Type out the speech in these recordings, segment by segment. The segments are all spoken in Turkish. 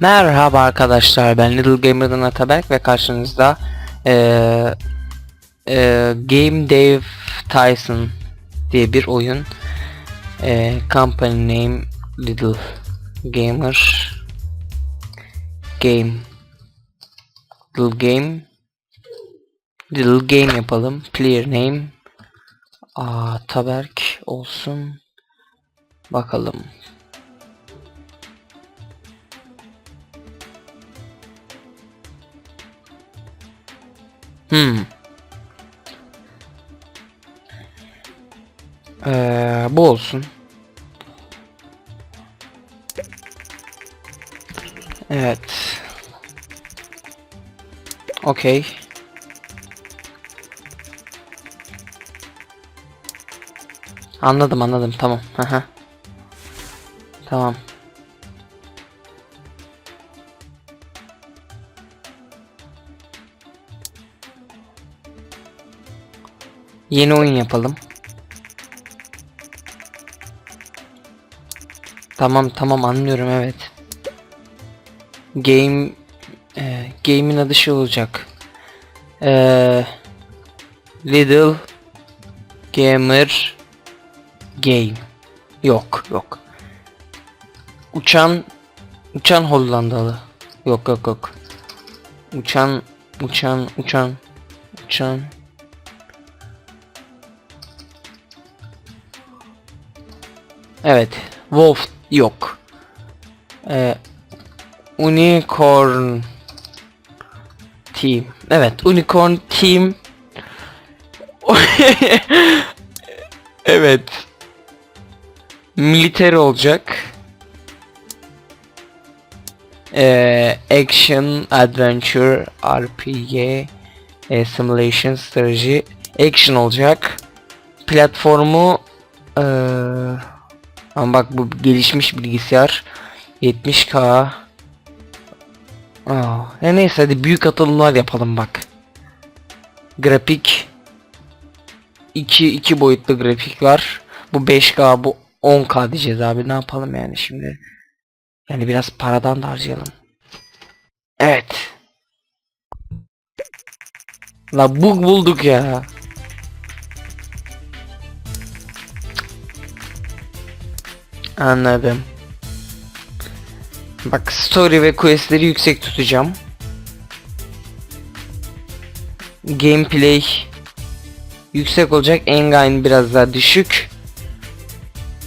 Merhaba arkadaşlar ben Little Gamer'dan Ataberk ve karşınızda eee eee, Game Dev Tyson diye bir oyun Eee, Company name Little Gamer Game. Little Game Little Game yapalım. Player name Ataberk olsun. Bakalım Hmm. Ee, bu olsun. Evet. Okey. Anladım anladım tamam. Aha. Tamam. Yeni oyun yapalım. Tamam tamam anlıyorum evet. Game e, game'in adı şey olacak. E, Little Gamer Game. Yok yok. Uçan uçan Hollandalı. Yok yok yok. Uçan uçan uçan uçan Evet. Wolf yok. Ee, Unicorn Team. Evet. Unicorn Team. evet. Militer olacak. Ee, action, Adventure, RPG, e, Simulation, Strategy, Action olacak. Platformu eee ama bak bu gelişmiş bilgisayar 70k Aa, ya neyse hadi büyük atılımlar yapalım bak. Grafik 2 2 boyutlu grafik var. Bu 5k bu 10k diyeceğiz abi ne yapalım yani şimdi. Yani biraz paradan da harcayalım. Evet. La bug bulduk ya. Anladım. Bak story ve questleri yüksek tutacağım. Gameplay yüksek olacak. Engine biraz daha düşük.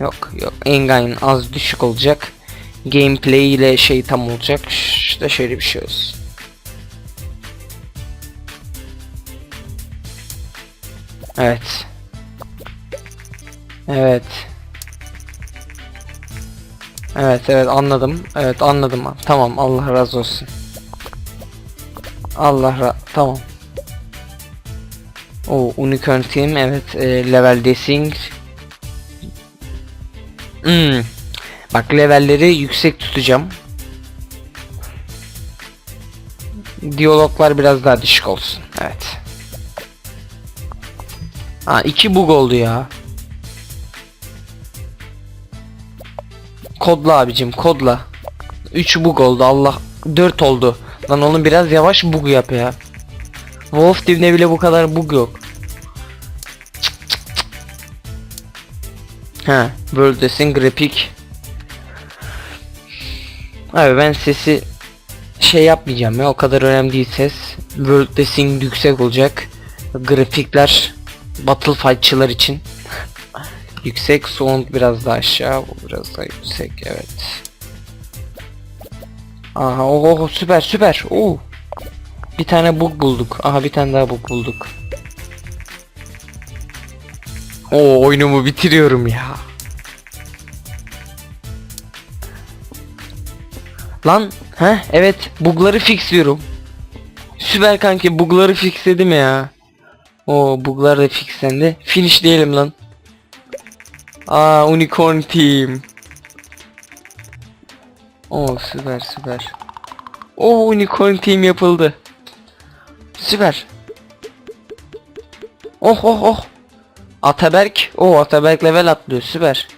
Yok yok Engine az düşük olacak. Gameplay ile şey tam olacak. İşte şöyle bir şey olsun. Evet. Evet. Evet evet anladım. Evet anladım. Tamam Allah razı olsun. Allah ra tamam. O Unicorn Team evet e, level desing. Hmm. Bak levelleri yüksek tutacağım. Diyaloglar biraz daha düşük olsun. Evet. Ha iki bug oldu ya. Kodla abicim kodla. 3 bug oldu Allah 4 oldu. Lan oğlum biraz yavaş bug yap ya. Wolf Team'de bile bu kadar bug yok. Ha, World Design grafik. Abi ben sesi şey yapmayacağım ya o kadar önemli değil ses. World Design yüksek olacak. Grafikler Battlefightçılar için. Yüksek sound biraz daha aşağı bu biraz daha yüksek evet. Aha oh, oh süper süper. Oo. Bir tane bug bulduk. Aha bir tane daha bug bulduk. Oo oyunumu bitiriyorum ya. Lan he evet bugları fixliyorum. Süper kanki bugları fixledim ya. O buglar da fixlendi. Finish diyelim lan. Aa Unicorn Team. Oo süper süper. O Unicorn Team yapıldı. Süper. Oh oh oh. Ataberk. O Ataberk level atlıyor süper.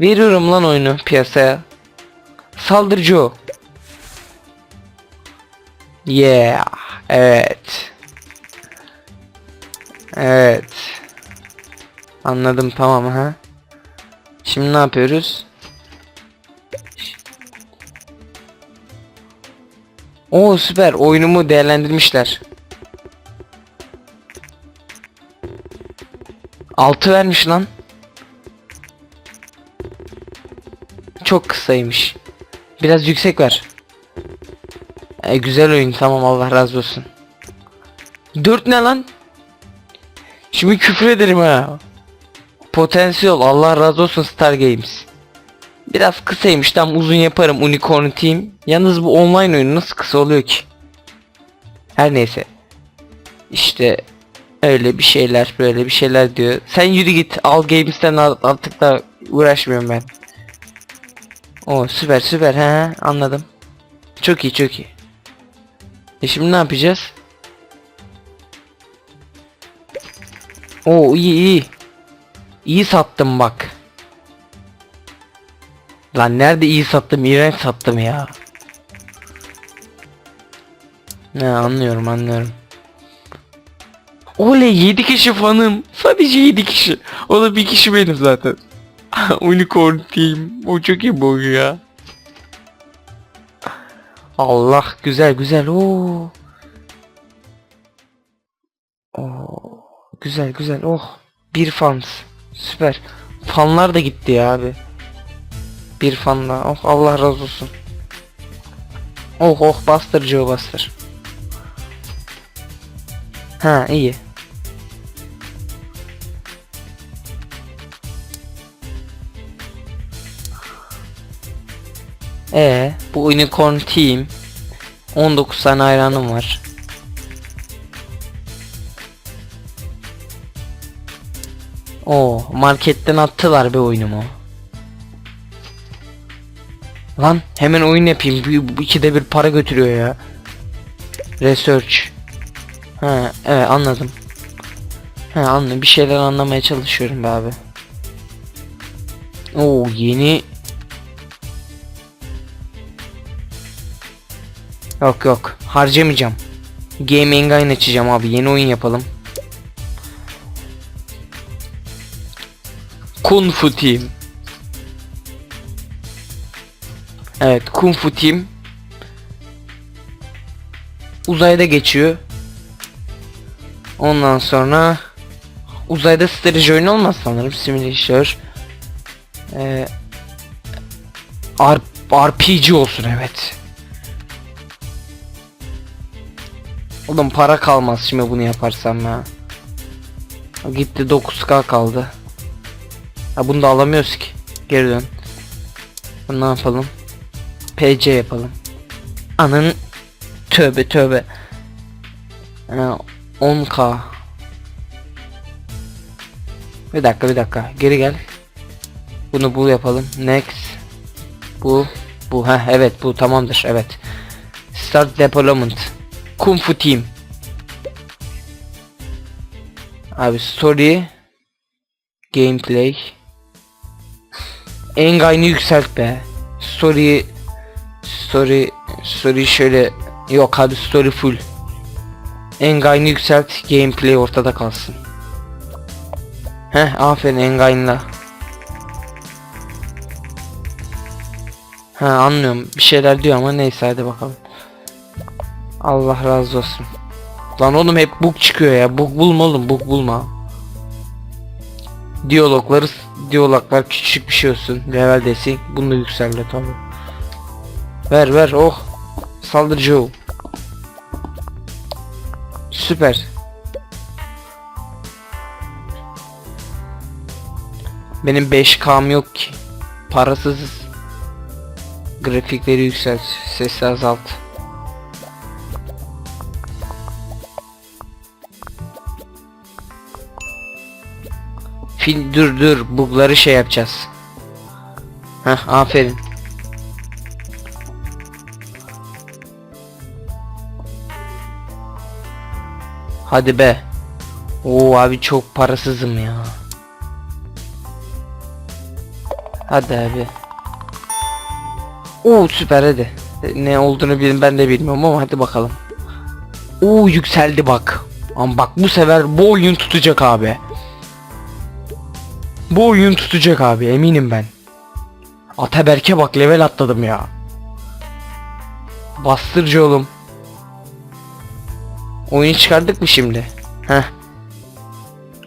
Veriyorum lan oyunu piyasaya. Saldırıcı o. Yeah. Evet. Evet. Anladım tamam ha. Şimdi ne yapıyoruz? Oo süper oyunumu değerlendirmişler. 6 vermiş lan. Çok kısaymış. Biraz yüksek ver. E, güzel oyun tamam Allah razı olsun. 4 ne lan? Şimdi küfür ederim ha. Potansiyel Allah razı olsun Star Games. Biraz kısaymış tam uzun yaparım Unicorn Team. Yalnız bu online oyun nasıl kısa oluyor ki? Her neyse. İşte öyle bir şeyler böyle bir şeyler diyor. Sen yürü git al Games'ten artık da uğraşmıyorum ben. O süper süper he anladım. Çok iyi çok iyi. E şimdi ne yapacağız? Oo iyi iyi. İyi sattım bak. Lan nerede iyi sattım iğrenç sattım ya. Ne anlıyorum anlıyorum. Oley 7 kişi fanım. Sadece 7 kişi. O da bir kişi benim zaten. Unicorn Team. O çok iyi bu ya. Allah güzel güzel. Oo. Oo. Güzel güzel. Oh. Bir fans. Süper. Fanlar da gitti ya abi. Bir fan daha. Oh Allah razı olsun. Oh oh bastır Joe bastır. Ha iyi. Ee, bu Unicorn Team 19 tane hayranım var. Oo, marketten attılar be oyunumu. Lan hemen oyun yapayım. Bu ikide bir para götürüyor ya. Research. Ha evet anladım. Ha anladım. Bir şeyler anlamaya çalışıyorum be abi. Oo yeni Yok yok harcamayacağım. Game Engine açacağım abi yeni oyun yapalım. Kung Fu Team. Evet Kung Fu Team. Uzayda geçiyor. Ondan sonra uzayda strateji oyunu olmaz sanırım simülatör. Ee, RPG olsun evet. Oğlum para kalmaz şimdi bunu yaparsam ya. Gitti 9k kaldı. Ha bunu da alamıyoruz ki. Geri dön. Bunu ne yapalım? PC yapalım. Anın tövbe tövbe. Ha, 10k. Bir dakika bir dakika. Geri gel. Bunu bu yapalım. Next. Bu. Bu. ha evet bu tamamdır. Evet. Start deployment. Kung Fu Team. Abi story. Gameplay. Engine'ı yükselt be. Story. Story. Story şöyle. Yok abi story full. Engine'ı yükselt. Gameplay ortada kalsın. Heh aferin Engine'la. Ha anlıyorum. Bir şeyler diyor ama neyse hadi bakalım. Allah razı olsun. Lan oğlum hep bug çıkıyor ya. Bug bulma oğlum bug bulma. Diyalogları diyaloglar küçük bir şey olsun. Level desin. Bunu da yükseldi tabi. Ver ver oh. Saldır Joe. Süper. Benim 5K'm yok ki. Parasızız. Grafikleri yükselt. Sesi azalt. Fil dur dur bugları şey yapacağız. Heh aferin. Hadi be. Oo abi çok parasızım ya. Hadi abi. Oo süper hadi. Ne olduğunu bilin ben de bilmiyorum ama hadi bakalım. Oo yükseldi bak. Ama bak bu sefer bu oyun tutacak abi. Bu oyun tutacak abi eminim ben. Ataberk'e bak level atladım ya. Bastırıcı oğlum. Oyunu çıkardık mı şimdi? Heh.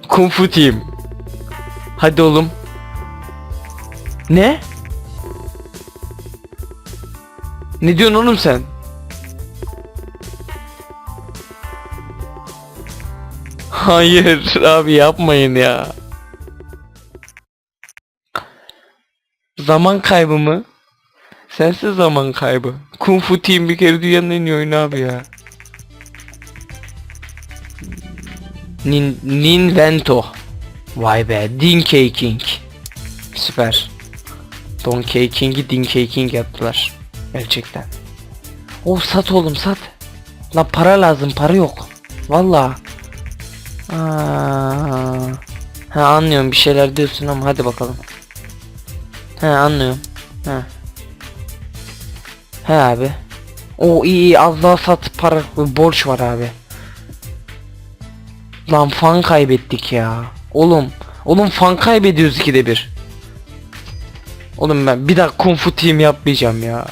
Kung Fu Team. Hadi oğlum. Ne? Ne diyorsun oğlum sen? Hayır abi yapmayın ya. Zaman kaybı mı? Sensiz zaman kaybı. Kung Fu Team bir kere dünyanın en iyi oyunu abi ya. Nin Ninvento. Vay be, Dinkey King. Süper. Donkey King'i Dinkey King yaptılar. Gerçekten. Oh sat oğlum sat. La para lazım, para yok. Valla. Ha anlıyorum bir şeyler diyorsun ama hadi bakalım. He anlıyorum. He. He abi. O iyi iyi az daha sat para borç var abi. Lan fan kaybettik ya. Oğlum. Oğlum fan kaybediyoruz ikide bir. Oğlum ben bir daha kung fu team yapmayacağım ya.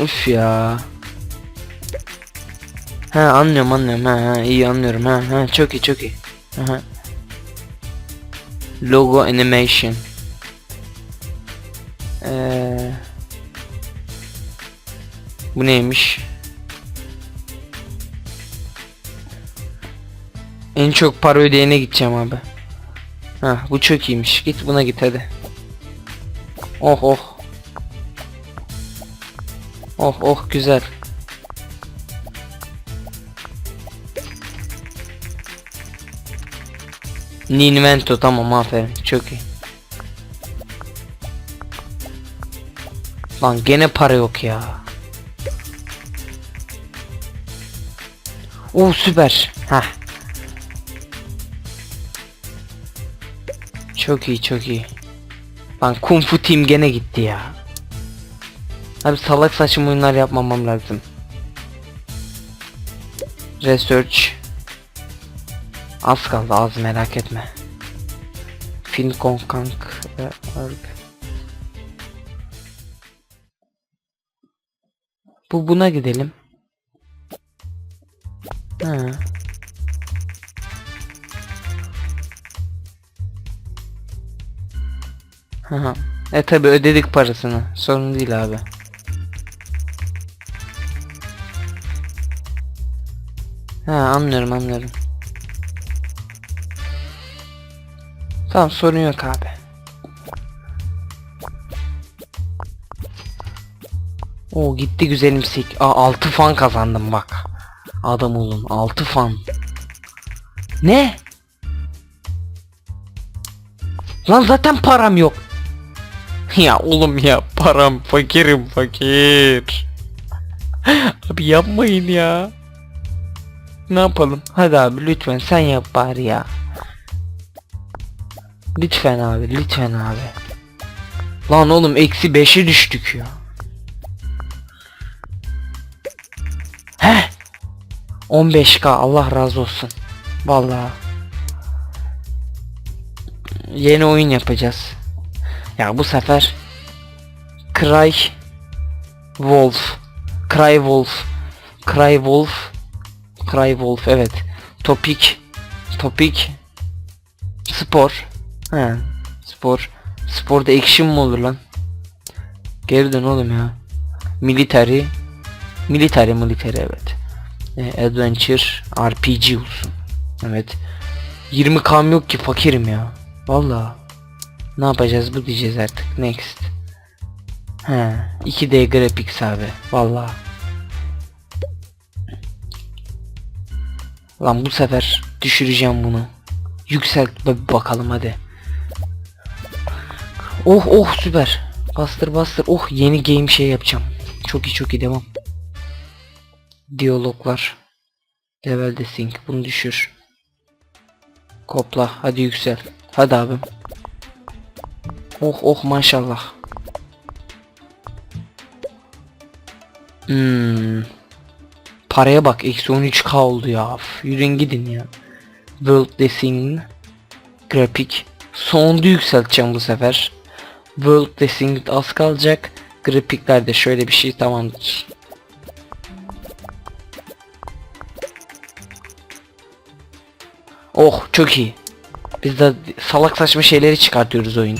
Üf ya. He anlıyorum anlıyorum he, he iyi anlıyorum he, he çok iyi çok iyi. He, he. Logo animation. Ee, bu neymiş? En çok para ödeyene gideceğim abi. Ha bu çok iyiymiş. Git buna git hadi. Oh oh. Oh oh güzel. Ninvento tamam aferin çok iyi. Lan gene para yok ya. Oo süper. Heh. Çok iyi çok iyi. Lan Kung Fu Team gene gitti ya. Abi salak saçma oyunlar yapmamam lazım. Research. Az kaldı az merak etme. Fincon Kank. e, Bu buna gidelim. Ha. E tabi ödedik parasını. Sorun değil abi. Ha anlıyorum anlıyorum. Tamam sorun yok abi. O gitti güzelim sik. Aa 6 fan kazandım bak. Adam olun 6 fan. Ne? Lan zaten param yok. Ya oğlum ya param fakirim fakir. abi yapmayın ya. Ne yapalım? Hadi abi lütfen sen yap bari ya. Lütfen abi lütfen abi. Lan oğlum eksi 5'e düştük ya. Heh. 15k Allah razı olsun. Vallahi. Yeni oyun yapacağız. Ya bu sefer Cry Wolf Cry Wolf Cry Wolf Cry Wolf evet Topik Topik Spor He Spor Sporda action mı olur lan Geri dön oğlum ya Military Military military evet e, Adventure RPG olsun Evet 20 kam yok ki fakirim ya Vallahi ne yapacağız bu diyeceğiz artık. Next. He, 2D graphics abi. Vallahi. Lan bu sefer düşüreceğim bunu. Yükselt bakalım hadi. Oh oh süper. Bastır bastır. Oh yeni game şey yapacağım. Çok iyi çok iyi devam. Diyaloglar. Level sync. Bunu düşür. Kopla. Hadi yüksel. Hadi abim. Oh oh maşallah. Hmm. Paraya bak eksi 13k oldu ya. Üf, Yürüyün gidin ya. World Design. Grafik. Sonda yükselteceğim bu sefer. World Design az kalacak. Grafiklerde şöyle bir şey tamamdır. Oh çok iyi. Biz de salak saçma şeyleri çıkartıyoruz oyun.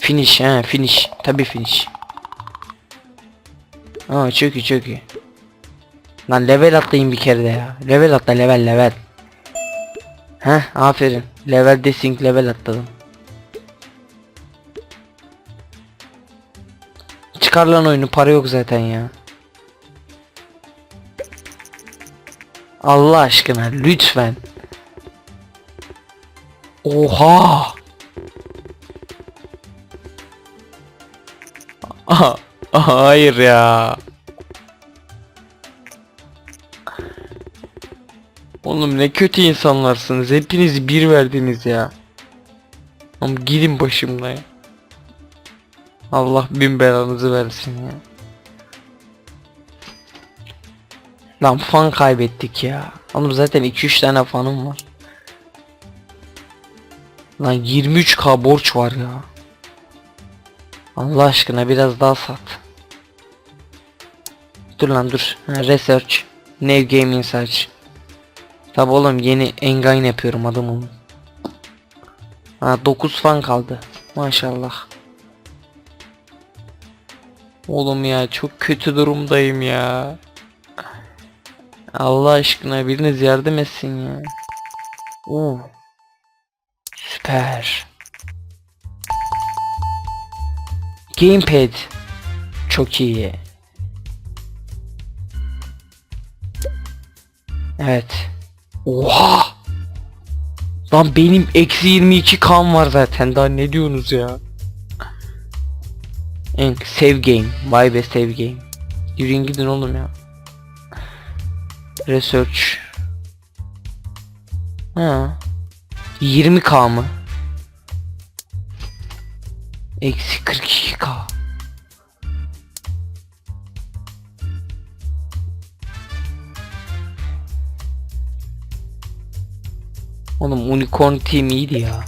Finish he finish. Tabi finish. Aa çok iyi çok iyi. Lan level atlayın bir kere de ya. Level atla level level. Heh aferin. Level desync level atladım. Çıkar lan oyunu para yok zaten ya. Allah aşkına lütfen. Oha. Aha, hayır ya. Oğlum ne kötü insanlarsınız. Hepiniz bir verdiniz ya. Oğlum gidin başımdan ya. Allah bin belanızı versin ya. Lan fan kaybettik ya. Oğlum zaten 2-3 tane fanım var. Lan 23k borç var ya. Allah aşkına biraz daha sat. Dur lan dur. Ha, research. New Gaming Search. Tabi oğlum yeni engine yapıyorum onun. Ha 9 fan kaldı. Maşallah. Oğlum ya çok kötü durumdayım ya. Allah aşkına biriniz yardım etsin ya. Oo. Süper. Gamepad. Çok iyi. Evet. Oha! Lan benim eksi 22 kan var zaten daha ne diyorsunuz ya? En save game. Vay be save game. Yürüyün gidin oğlum ya. Research. Ha. 20k mı? Eksi 42k. Oğlum Unicorn Team iyiydi ya.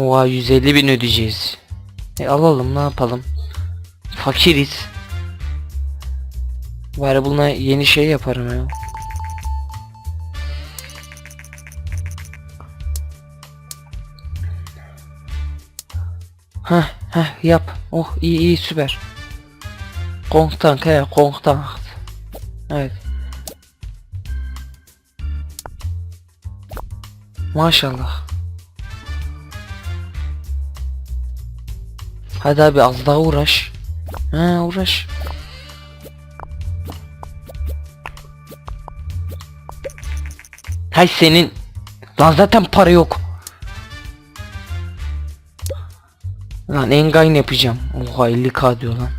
Oha 150 bin ödeyeceğiz. E alalım ne yapalım. Fakiriz. Bari buna yeni şey yaparım ya. Heh heh yap. Oh iyi iyi süper. Kongtank he Kongtank. Evet. Maşallah. Hadi abi az daha uğraş. He uğraş. Hay senin. Lan zaten para yok. Lan engine yapacağım. Oha 50k diyor lan.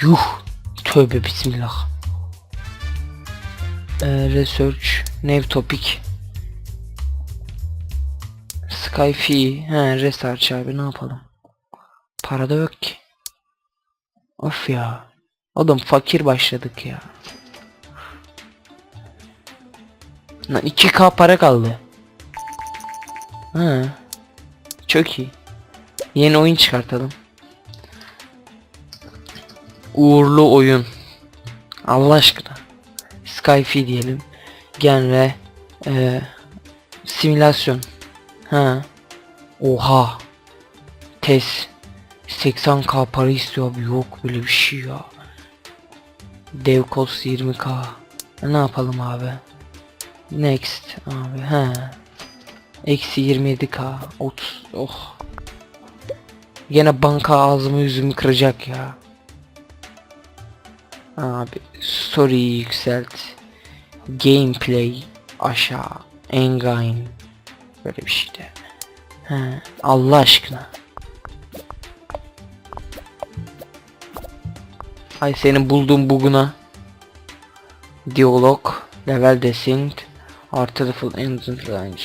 Yuh. Tövbe bismillah. Ee, research. New topic. Skyfi. He research abi ne yapalım. Para da yok ki. Of ya. Oğlum fakir başladık ya. Lan 2k para kaldı. Ha. Çok iyi. Yeni oyun çıkartalım. Uğurlu oyun. Allah aşkına. Skyfi diyelim. Genre e, simülasyon. Ha. Oha. Tes. 80k para istiyor abi yok böyle bir şey ya. Dev cost 20k. E, Ne yapalım abi? Next abi ha. Eksi 27k 30 oh. Yine banka ağzımı yüzümü kıracak ya. Abi story yükselt. Gameplay aşağı. Engine. Böyle bir şey de. He, Allah aşkına. Ay senin bulduğun buguna. Diyalog. Level desync. Artı engine range.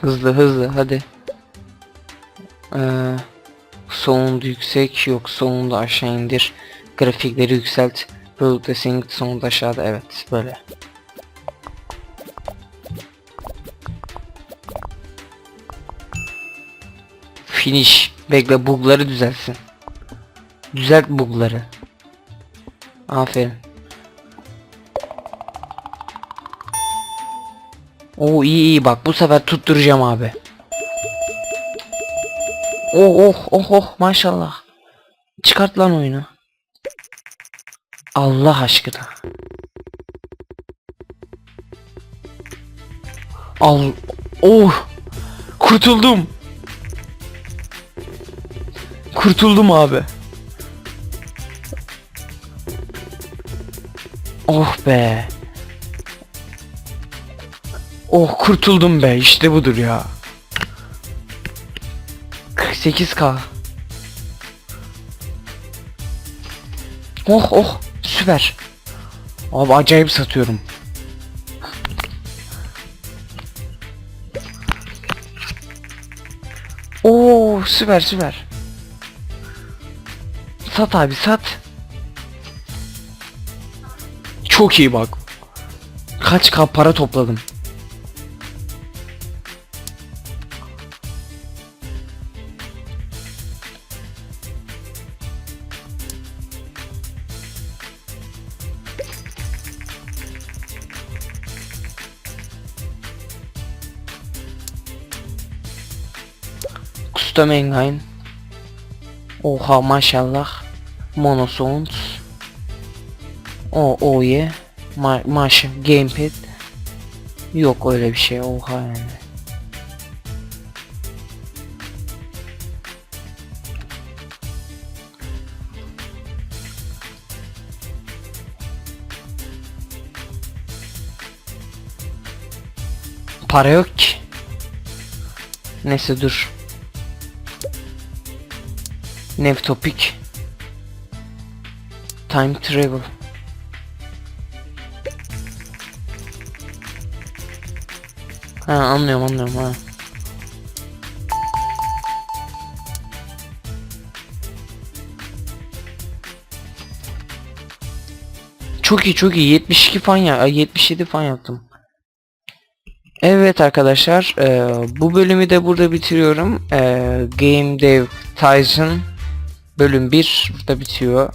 Hızlı hızlı hadi. Ee, sound yüksek yok sound'u aşağı indir. Grafikleri yükselt. Processing sound aşağıda evet böyle. Finish. Bekle bugları düzelsin. Düzelt bugları. Aferin. Oo iyi iyi bak bu sefer tutturacağım abi. Oh oh oh oh maşallah. Çıkart lan oyunu. Allah aşkına. Al. Oh. Kurtuldum. Kurtuldum abi. Oh be. Oh kurtuldum be işte budur ya. 48k. Oh oh süper. Abi acayip satıyorum. Oo süper süper. Sat abi sat. Çok iyi bak. Kaç k para topladım. Custom Engine Oha maşallah. Mono Sounds. O o Ma maş Gamepad. Yok öyle bir şey oha yani. Para yok ki. Neyse dur Nev topic Time travel Ha anlıyorum anlıyorum ha Çok iyi çok iyi 72 fan ya ay, 77 fan yaptım. Evet arkadaşlar e, bu bölümü de burada bitiriyorum. E, Game Dev Tyson bölüm 1 burada bitiyor.